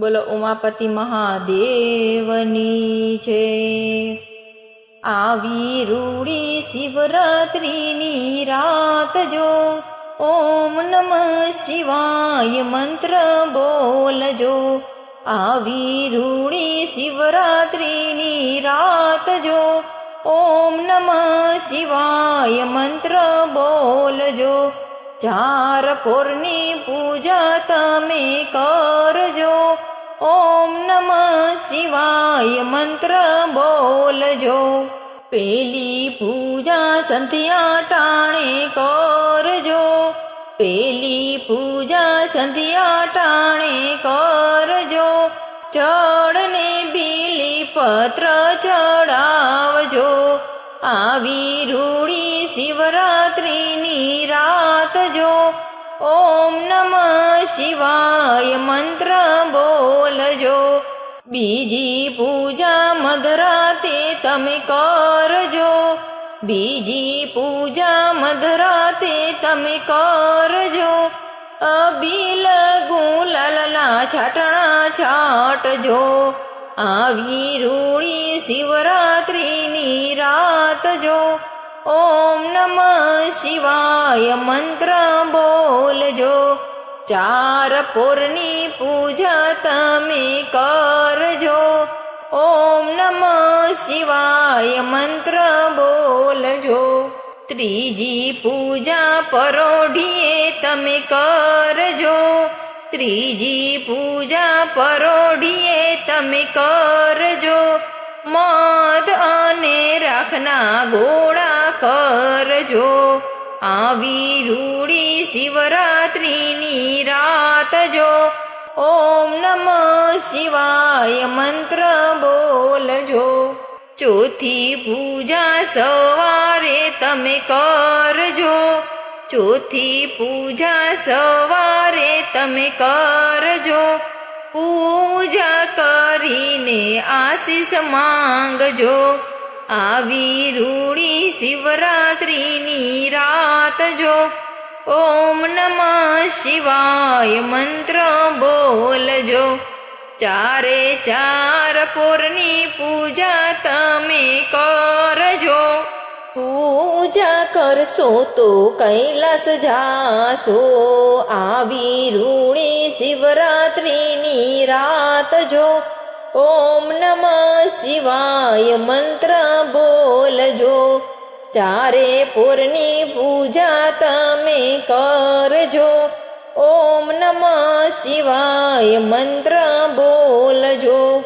બોલો, ઉમાપતિ મહાદેવની છે. આવી રૂડી શિવરાત્રિની રાત જો, ઓમ નમ શિવાય મંત્ર બોલજો. આવી રૂડી શિવરાત્રિની રાત જો, ઓમ નમ શિવાય મંત્ર બોલજો. ચાર પોરની પૂજા તમે કરજો. ઓમ નમ શિવાય મંત્ર બોલજો. પેલી પૂજા સંધ્યા ટાણે કરજો. પેલી પૂજા સંધ્યા ટાણે કરજો. ચડને બીલી પત્ર ચડાવજો. આવી રૂડી શિવરાત્રિની રાત જો ઓમ નમ શિવાય મંત્ર બોલજો બીજી પૂજા મધરાતે તમે કરજો બીજી પૂજા મધરાતે તમે કરજો અબીલ ગુલાલના છાટણા છાટજો આવી રૂડી શિવરાત્રિની રાત જો ઓમ નમ શિવાય મંત્ર બોલજો ચાર પોરની પૂજા તમે કરજો ઓમ નમ શિવાય મંત્ર બોલજો ત્રીજી પૂજા પરોઢીએ તમે કરજો ત્રીજી પૂજા પરોઢીએ તમે કરજો મધ અને રાખના ગોળા કરજો આવી રૂડી શિવરાત્રિની રાત જો ઓમ નમ શિવાય મંત્ર બોલજો ચોથી પૂજા સવારે તમે કરજો ચોથી પૂજા સવારે તમે કરજો પૂજા કરીને આશીષ માંગજો આવી રૂડી શિવરાત્રિની રાત જો. ઓમ નમ શિવાય મંત્ર બોલજો. ચારે ચાર પોરની પૂજા તમે કરજો. પૂજા કરશો તો કૈલાસ જાશો. આવી રૂણી શિવરાત્રિની રાત જો. ઓમ નમ શિવાય મંત્ર બોલજો. ચારે પૂરની પૂજા તમે કરજો. ઓમ નમ શિવાય મંત્ર બોલજો.